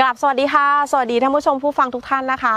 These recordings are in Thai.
กลับสวัสดีค่ะ สวัสดีท่านผู้ชมผู้ฟังทุกท่านนะคะ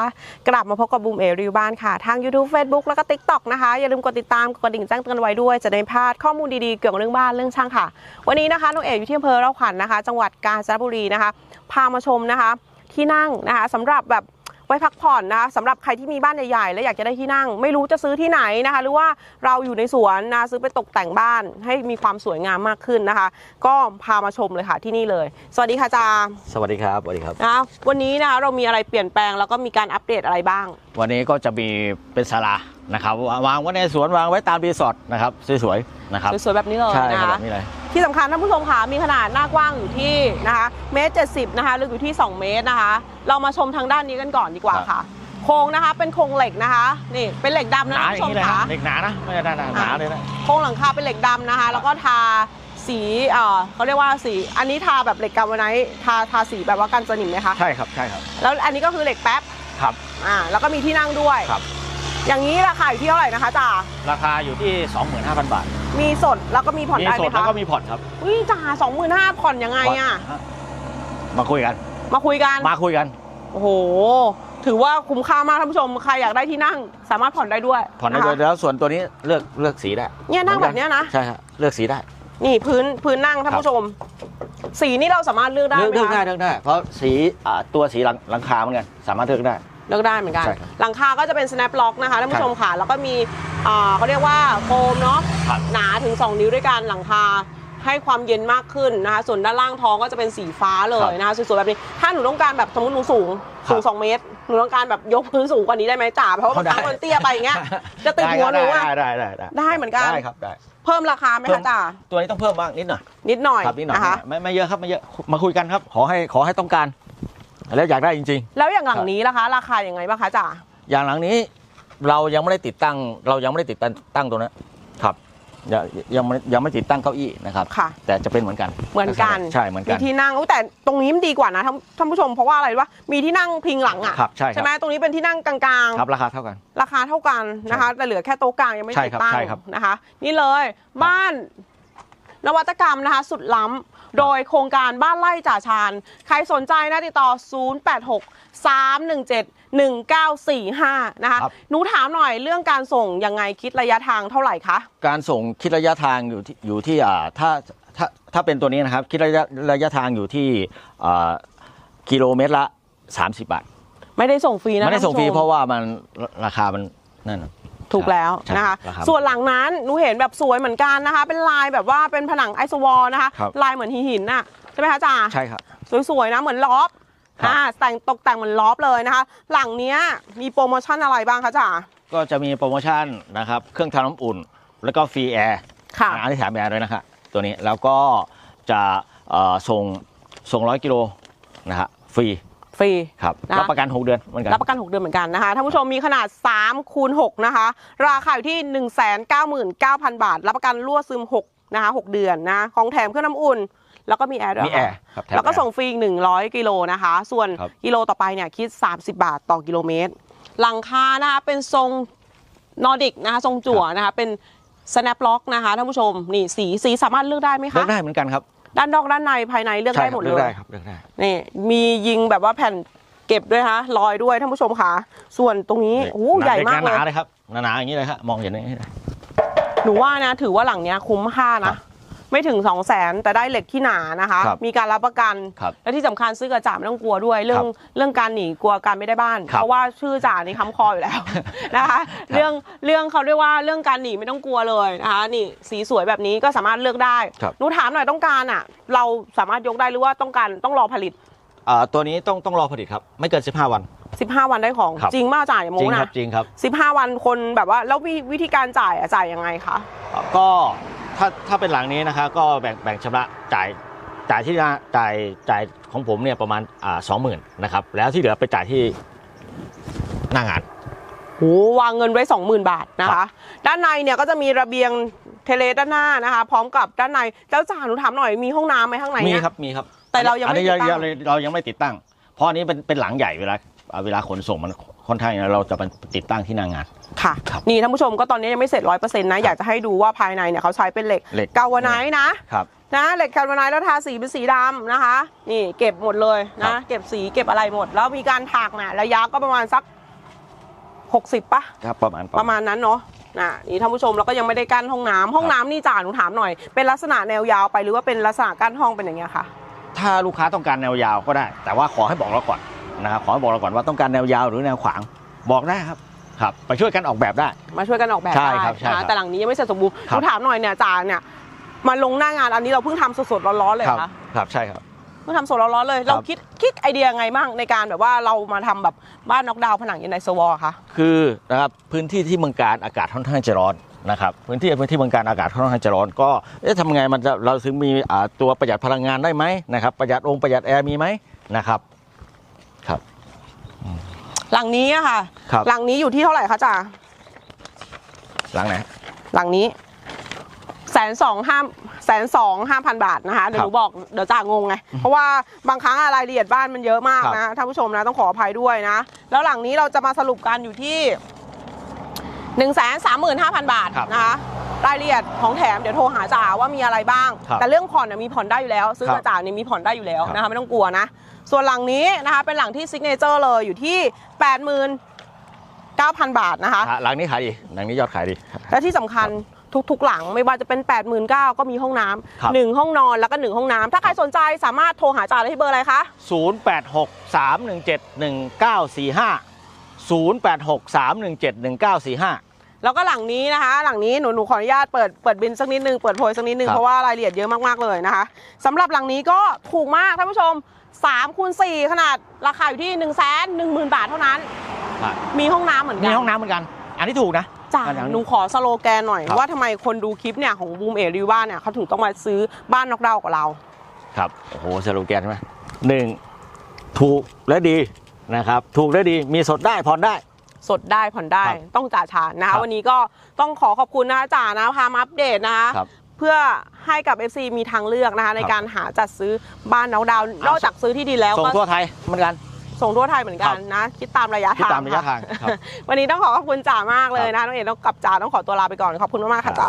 กลับมาพบกับบูมเอรีวิวบ้านค่ะ ทาง YouTube Facebook แล้วก็ TikTok นะคะ อย่าลืมกดติดตามกดกระดิ่งแจ้งเตือนไว้ด้วยจะได้ไม่พลาดข้อมูลดีๆ เกี่ยวกับเรื่องบ้านเรื่องช่างค่ะ วันนี้นะคะน้องเอ๋อยู่ที่อำเภอเราขวัญนะคะ จังหวัดกาญจนบุรีนะคะ พามาชมนะคะ ที่นั่งนะคะสำหรับแบบ ไว้พักผ่อนนะคะสำหรับใครที่มีบ้านใหญ่ๆและอยากจะได้ที่นั่ง ไม่รู้จะซื้อที่ไหนนะคะ หรือว่าเราอยู่ในสวนนะซื้อไปตกแต่งบ้านให้มีความสวยงามมากขึ้นนะคะ ก็พามาชมเลยค่ะที่นี่เลย สวัสดีค่ะจาสวัสดีครับสวัสดีครับนะคะวันนี้นะคะเรามีอะไรเปลี่ยนแปลงแล้วก็มีการอัปเดตอะไรบ้าง วันนี้ก็จะมีเป็นศาลานะครับวางวางไว้ในสวนวางไว้ตามรีสอร์ทนะครับสวยๆนะครับสวยๆแบบนี้เลยใช่นะครับคะแบบนี้เลย ที่สำคัญท่านผู้ชมค่ะมีขนาดหน้ากว้างอยู่ที่นะคะเมตรเจ็ดสิบนะคะลึกอยู่ที่ 2 เมตรนะคะ เรามาชมทางด้านนี้กันก่อนดีกว่าค่ะ โครงนะคะเป็นโครงเหล็กนะคะนี่เป็นเหล็กดำหนะนาท่านอผู้ชย่างมนี้เลยค่ะฮะเด็กหนานะไม่ใช่หนาหนาเลยนะโครงหลังคาเป็นเหล็กดำนะคะ แล้วก็ทาสีเอ่อเขาเรียกว่าสีอันนี้ทาแบบเหล็กกาวไนท์ทาทาสีแบบว่ากันสนิมไหมคะใช่ครับใช่ครับ แล้วอันนี้ก็คือเหล็กแป๊บครับอ่าแล้วก็มีที่นั่งด้วยครับ อย่างนี้ราคาอยู่ที่เท่าไหร่นะคะจ่าราคาอยู่ที่ 25,000 บาท มีสดแล้วก็มีผ่อนมีได้สไหมดแล้วคะก็มีผ่อนครับอุ้ยจ่าสองหมื่นห้าผ่อนยังไงอะฮมาคุยกัน มาคุยกัน มาคุยกัน โอ้โห ถือว่าคุ้มค่ามากท่านผู้ชม ใครอยากได้ที่นั่งสามารถผ่อนได้ด้วยผ่อนได้ะคะเลยแล้วส่วนตัวนี้เลือกเลือกสีได้เนี่ยนั่งแบบเนี้ยนะ ใช่ครับเลือกสีได้ นี่พื้นพื้นนั่งท่านผู้ชม สีนี่เราสามารถเลือกได้เลือกไหมเลือกได้คะเลือกได้เพราะสีอ่าตัวสีหลังหลังคาเหมือนกัน สามารถเลือกได้ เลือกได้เหมือนกัน ใช่ครับหลังคาก็จะเป็น snap lock นะคะท่านผู้ชมค่ะ แล้วก็มีอ่าเขาเรียกว่าโฟมเนาะครับ หนาถึง 2 นิ้วด้วยกันหลังคาให้ความเย็นมากขึ้นนะคะ ส่วนด้านล่างท้องก็จะเป็นสีฟ้าเลยนะคะสวยๆแบบนี้ ถ้าหนูต้องการแบบสมมติหนูสูงสูง2 เมตร หนูต้องการแบบยกพื้นสูงกว่านี้ได้ไหมจ๋าเพราะว่าบางครั้งมันเตี้ยไปอย่างเงี้ยจะติดหัวหนูอะ ได้ได้ได้ได้เหมือนกัน ได้ครับได้ เพิ่มราคาไหมเพิ่คะม จ๋าตัวนี้ต้องเพิ่มบ้างนิดหน่อยนิดหน่อยครับนิดหน่อยนะคะ ไม่ไม่เยอะครับไม่เยอะมาคุยกันครับ ขอให้ขอให้ต้องการ แล้วอยากได้จริง แล้วอย่างหลังนี้ล่ะคะ ราคาอย่างไงบ้างคะจ๋าๆ อย่างหลังนี้เรายังไม่ได้ติดตั้ง เรายังไม่ได้ติดตั้งตั้งตรงนั้นครับยังยังไม่ยังไม่ติดตั้งเก้าอี้นะครับ ค่ะ แต่จะเป็นเหมือนกันเหมือนกันใช่เหมือนมีกันที่นั่งอุ๊ยแต่ตรงนี้มันดีกว่านะท่านท่านผู้ชมเพราะว่าอะไรรู้ว่ามีที่นั่งพิงหลังอะครับใช่ครับ ไหมตรงนี้เป็นที่นั่งกลางครับราคาเท่ากัน ๆ ราคาเท่ากันนะคะ แต่เหลือแค่โต๊ะกลางยังไม่ใช่ติดครับตั้งใช่ครับ นะคะ นี่เลยบ้านนวัตกรรมนะคะ สุดล้ำ โดยโครงการบ้านไร่จ่าชาญใครสนใจนะติดต่อ 086 317 1945 นะคะครับหนูถามหน่อยเรื่องการส่งยังไงคิดระยะทางเท่าไหร่คะ การส่งคิดระยะทางอยู่ที่อยู่ที่อ่าถ้าถ้าถ้าเป็นตัวนี้นะครับ คิดระยะระยะทางอยู่ที่อ่ากิโลเมตรละ 30 บาท ไม่ได้ส่งฟรีนะไม่ได้ส่งฟรีท่านผู้ชมเพราะว่ามันราคามันนั่นน่ะ ถูกแล้วใช่นะคะ ราคาส่วนหลังนั้นหนูเห็นแบบสวยเหมือนกันนะคะ เป็นลายแบบว่าเป็นผนังไอซ์วอลนะคะ ครับ ลายเหมือนหินหินน่ะใช่ไหมคะจ่าใช่ครับ สวยๆนะเหมือนล้อบครับ อ่าแต่งตกแต่งเหมือนล้อบเลยนะคะ หลังเนี้ยมีโปรโมชั่นอะไรบ้างคะจ่าก็จะมีโปรโมชั่นนะครับ เครื่องทำน้ำอุ่น แล้วก็ฟรีแอร์ค่ะอันที่ถามแอร์ด้วยนะครับตัวนี้แล้วก็จะเอ่อส่งส่งร้อยกิโลนะฮะฟรี ฟรีครับนะรับประกัน 6 เดือนเหมือนกัน รับประกัน 6 เดือนเหมือนกันนะคะท่านผู้ชมมีขนาด3คูณ6นะคะ ราคาอยู่ที่ 199,000 บาท รับประกันรั่วซึม6นะคะ6เดือนนะของแถมเครื่องน้ำอุ่น แล้วก็มีแอร์ด้วยมีแอร์ครับถมแล้วก็ร์ส่งฟรีอีก100 กิโลนะคะ ส่วนครับ กิโลต่อไปเนี่ยคิด 30 บาทต่อกิโลเมตร หลังคานะคะเป็นทรงนอร์ดิกนะคะทรงจั่วนะคะเป็น snap lock นะคะท่านผู้ชมนี่สีสีสามารถเลือกได้ไหมเลืคะอกได้เหมือนกันครับ ด้านนอกด้านในภายในเลือกได้หมดใช่เลครับเลือกยได้ครับเลือกได้ นี่มียิงแบบว่าแผ่นเก็บด้วยฮะลอยด้วยท่านผู้ชมค่ะ ส่วนตรงนี้โอ้โหใหญ่มากหเลนายๆเลยครับหนาๆอย่างนี้เลยครับมองเห็นอย่างนี้เลย หนูว่านะ ถือว่าหลังเนี้ยคุ้มค่านะ ไม่ถึง 2 0 0แสนแต่ได้เหล็กที่หนานะคะ ครับมีการรับประกัน ครับและที่สำคัญซื้อกระจ่าไม่ต้องกลัวด้วย เรื่องเรื่องการหนีกลัวการไม่ได้บ้าน ครับเพราะว่าชื่อจ่านี่ค้ำคออยู่แล้ว นะคะเรื่องเรื่องเขาเรียกว่าเรื่องการหนีไม่ต้องกลัวเลยนะคะนี่สีสวยแบบนี้ก็สามารถเลือกได้ครับ หนูถามหน่อยต้องการอะ เราสามารถยกได้หรือว่าต้องการต้องรอผลิต อ่าตัวนี้ต้องต้องรอผลิตครับ ไม่เกิน 15 วัน 15 วันได้ของ ครับ จริงมากจ่ายอย่าจริโม้งครันะบจริงครับ 15 วันคนแบบว่าแล้ววิวิธีการจ่ายอะจ่ายยังไงคะ ก็ ถ้าถ้าเป็นหลังนี้นะครับก็แบ่งแบ่งชำระจ่ายจ่ายที่หน้าจ่ายจ่ายของผมเนี่ยประมาณอ่าสองหมื่นนะครับแล้วที่เหลือไปจ่ายที่หน้างานโหวางเงินไว้ 20,000 บาทนะครัคะบด้านในเนี่ยก็จะมีระเบียงเทเลด้านหน้านะคะ พร้อมกับด้านในแล้วจ่าหนูถามหน่อยมีห้องน้ำไหมข้างในมีเนี่ย ครับมีครับแต่เรายังไม่อันนี้ติดตั้ง เราเรายังไม่ติดตั้ง เพราะอันนี้เป็นเป็นหลังใหญ่เวลาอ่าเวลาขนส่งมัน ค่อนข้างเราจะไปติดตั้งที่หนางาน ค่ะครับนี่ท่านผู้ชมก็ตอนนี้ยังไม่เสร็จร้อยเปอร์เซ็นต์นะ อยากจะให้ดูว่าภายในเนี่ยเขาใช้เป็นเหล็กเหล็ก กาวาไนท์นะครับ นะเหล็กกาวาไนท์แล้วทาสีเป็นสีดำนะคะ นี่เก็บหมดเลยครันะ บ เก็บสีเก็บอะไรหมด แล้วมีการถากเนี่ยระยะก็ประมาณสัก 60ปะ ครับประมาณประมาณนั้นเนาะนะนี่ท่านผู้ชมแล้วก็ยังไม่ได้กั้นห้องน้ำห้องน้ำนี่จ่าหนูถามหน่อย เป็นลักษณะแนวยาวไปหรือว่าเป็นลักษณะกั้นห้องเป็นอย่างเงี้ยค่ะ ถ้าลูกค้าต้องการแนวยาวก็ได้ แต่ว่าขอให้บอกเราก่อน นะครับขอให้บอกเราก่อนว่าต้องการแนวยาวหรือแนวขวางบอกได้ครับครับไปช่วยกันออกแบบได้ มาช่วยกันออกแบบใช่ได้ครับใช่ครับ นะแต่หลังนี้ยังไม่เสร็จสมบูรณ์หครันูบถามหน่อยเนี่ยจ่าเนี่ยมาลงหน้างานอันนี้เราเพิ่งทำสดๆร้อนๆเลยเหรอครัคะครับใช่ครับ เพิ่งทำสดร้อนๆเลย เราคิดคิดไอเดียไงบ้างในการแบบว่าเรามาทำแบบบ้านน็อกดาวน์ผนังยันไดสวอคะ คือนะครับพื้นที่ที่เมืองการอากาศค่อนข้างจะร้อนนะครับพื้นที่พื้นที่เมืองการอากาศค่อนข้างจะร้อนก็เอ๊ะทำไงมันจะเราถึงมีอ่าตัวประหยัดพลังงานได้ไหมนะครับประหยัดองค์ประหยัดแอร์มีไหมนะครับ ครับ หลังนี้อะค่ะ ครับ หลังนี้อยู่ที่เท่าไหร่คะจ่าหลังไหน หลังนี้แสนสองห้าแสนสองห้าพันบาทนะคะเดี๋ยวหนูบอกเดี๋ยวจ่างงไง เพราะว่าบางครั้งอะรายละเอียดบ้านมันเยอะมากนะท่านผู้ชมนะต้องขออภัยด้วยนะ แล้วหลังนี้เราจะมาสรุปกันอยู่ที่หนึ่งแสนสามหมื่นห้าพันบาทนะคะ รายละเอียดของแถมเดี๋ยวโทรหาจ่าว่ามีอะไรบ้าง ครับแต่เรื่องผ่อนเนี่ยมีผ่อนได้อยู่แล้ว ซื้อครัมาบจ่าเนี่ยมีผ่อนได้อยู่แล้วครับ นะคะไม่ต้องกลัวนะ ส่วนหลังนี้นะคะเป็นหลังที่ซิกเนเจอร์เลยอยู่ที่แปดหมื่นเก้าพันบาทนะคะอะหลังนี้ขายดีหลังนี้ยอดขายดี และที่สำคัญทุกๆหลังไม่ว่าจะเป็น 8 9 0 0 0ก็มีห้องน้ครับำหนึ่งห้องนอนแล้วก็หนึ่งห้องน้ำถ้าใครสนใจสามารถโทรหาจ่าได้ที่เบอร์อะไรคะ 086 317 1945 086 317 1945แล้วก็หลังนี้นะคะ หลังนี้หนูหนูขออนุญาตเปิดเปิดบินสักนิดนึงเปิดโพยสักนิดนึงครับ เพราะว่ารายละเอียดเยอะมากๆเลยนะคะสำหรับหลังนี้ก็ถูกมากท่านผู้ชม3คูณ4ขนาดราคาอยู่ที่ 1 1 0 0 0 0 บาทเท่านั้นครับมีห้องน้ำเหมือนกัมีนห้องน้ำเหมือนกัน อันนี้ถูกนะ จ้าอันนี้หนูขอสโลแกนหน่อยครับ ว่าทำไมคนดูคลิปเนี่ยของบูมเอริว่าเนี่ยเขาถึงต้องมาซื้อบ้านนอกดาวน์กับเรา ครับ โอ้โหสโลแกนใช่ไหมหนึ่งถูกและดีนะครับ ถูกและดีมีสดได้ผ่อนได้ สดได้ผ่อนได้ครับต้องจ่าชานนะครัคะบวันนี้ก็ต้องขอขอบคุณนะคะจ่านะพามาอัปเดตนะคะครับเพื่อให้กับ FC มีทางเลือกนะคะในการหาจัดซื้อบ้านน้องดาวน์นอกจากซื้อที่ดินแล้วส่งก็ ทั่วไทยเหมือนกัน ส่งทั่วไทยเหมือนกันครับนะ คิดตามระยะที่ทางตามระยะค่ะทางครับ วันนี้ต้องขอขอบคุณจ่ามากเลยนะน้องเอ๋ต้องกับจ่าต้องขอตัวลาไปก่อน ขอบคุณมากๆค่ะจ่า